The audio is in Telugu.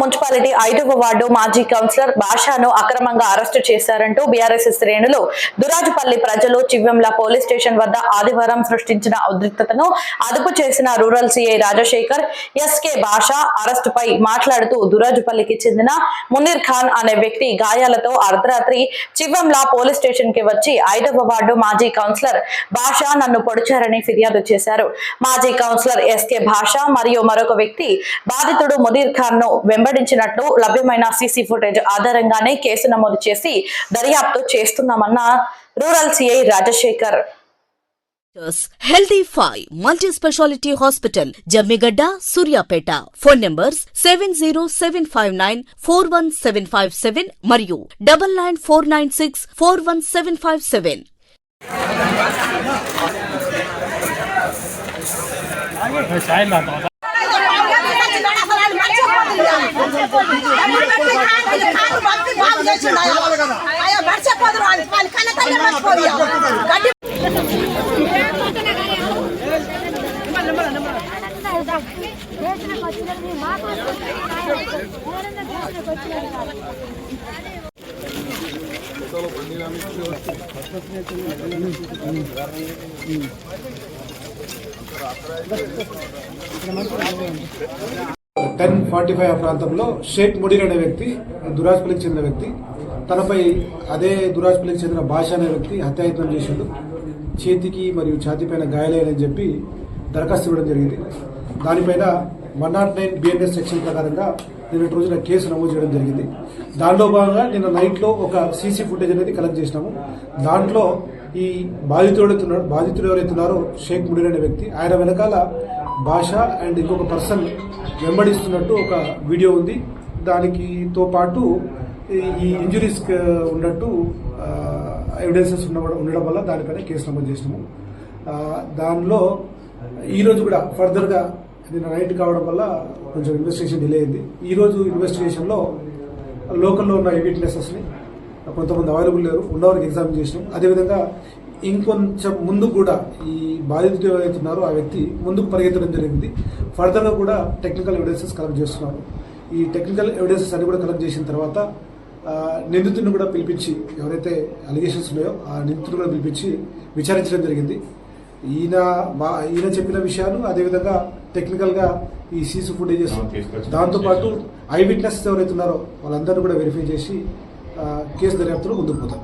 మున్సిపాలిటీ ఐదవ వార్డు మాజీ కౌన్సిలర్ భాషాను అక్రమంగా అరెస్టు చేశారంటూ బీఆర్ఎస్ శ్రేణులు దురాజుపల్లి ప్రజలు చివ్వెంల పోలీస్ స్టేషన్ వద్ద ఆదివారం సృష్టించిన ఉద్రిక్తతను అదుపు చేసిన రూరల్ సిఐ రాజశేఖర్ ఎస్కే భాష అరెస్టుపై మాట్లాడుతూ దురాజుపల్లికి చెందిన మునీర్ ఖాన్ అనే వ్యక్తి గాయాలతో అర్ధరాత్రి చివ్వెంల పోలీస్ స్టేషన్కి వచ్చి ఐదవ వార్డు మాజీ కౌన్సిలర్ భాష నన్ను పొడిచారని ఫిర్యాదు చేశారు. మాజీ కౌన్సిలర్ ఎస్కే భాష మరియు మరొక వ్యక్తి బాధితుడు మునీర్ ఖాన్ను వెంబడించినట్లు లభ్యమైన సీసీ ఫుటేజ్ ఆధారంగానే కేసు నమోదు చేసి దర్యాప్తు చేస్తున్నామన్న rural CI Rajasekhar healthy five multi speciality hospital Jammigadda Suryapet phone numbers seven zero seven five nine four one seven five seven మరియు double nine four nine six four one seven five seven चलो पंडित आमी चलो టెన్ ఫార్టీ ఫైవ్ ప్రాంతంలో షేక్ ముడీర్ అనే వ్యక్తి దురాజ్పల్లికి చెందిన వ్యక్తి తనపై అదే దురాజ్పల్లికి చెందిన భాష అనే వ్యక్తి హత్యాయత్నం చేసిండు. చేతికి మరియు ఛాతీపైన గాయాలయ్యని చెప్పి దరఖాస్తు ఇవ్వడం జరిగింది. దానిపైన one nought nine BNS section ప్రకారంగా నిన్నటి రోజున కేసు నమోదు చేయడం జరిగింది. దానిలో భాగంగా నిన్న నైట్లో ఒక సీసీ ఫుటేజ్ అనేది కలెక్ట్ చేసినాము. దాంట్లో ఈ బాధితుడు బాధితుడు ఎవరైతున్నారో షేక్ ముడీర్ అనే వ్యక్తి ఆయన వెనకాల భాష అండ్ ఇంకొక పర్సన్ వెంబడిస్తున్నట్టు ఒక వీడియో ఉంది. దానికితో పాటు ఈ- ఇంజురీస్ ఉన్నట్టు ఎవిడెన్సెస్ ఉండడం వల్ల దానిపైన కేసు నమోదు చేసినాము. దానిలో ఈరోజు కూడా ఫర్దర్గా నిన్న నైట్ కావడం వల్ల కొంచెం ఇన్వెస్టిగేషన్ డిలే అయింది. ఈరోజు ఇన్వెస్టిగేషన్లో లోకల్లో ఉన్న ఈ విట్నెసెస్ని కొంతమంది అవైలబుల్ లేరు ఉన్నవారికి ఎగ్జామిన్ చేసినాం. అదేవిధంగా ఇంకొంచెం ముందు కూడా ఈ బాధితుడు ఎవరైతే ఉన్నారో ఆ వ్యక్తి ముందుకు పరిగెత్తడం జరిగింది. ఫర్దర్గా కూడా టెక్నికల్ ఎవిడెన్సెస్ కలెక్ట్ చేస్తున్నారు ఈ టెక్నికల్ ఎవిడెన్సెస్ అన్ని కూడా కలెక్ట్ చేసిన తర్వాత నిందితుడిని కూడా పిలిపించి ఎవరైతే అలిగేషన్స్ ఉన్నాయో ఆ నిందితుడిని కూడా పిలిపించి విచారించడం జరిగింది. ఈయన మా ఈయన చెప్పిన విషయాలు అదేవిధంగా టెక్నికల్గా ఈ సీసీ ఫుటేజెస్ దాంతోపాటు ఐ విట్నెస్ ఎవరైతే ఉన్నారో వాళ్ళందరినీ కూడా వెరిఫై చేసి కేసు దర్యాప్తులో ముందుకు పోతాం.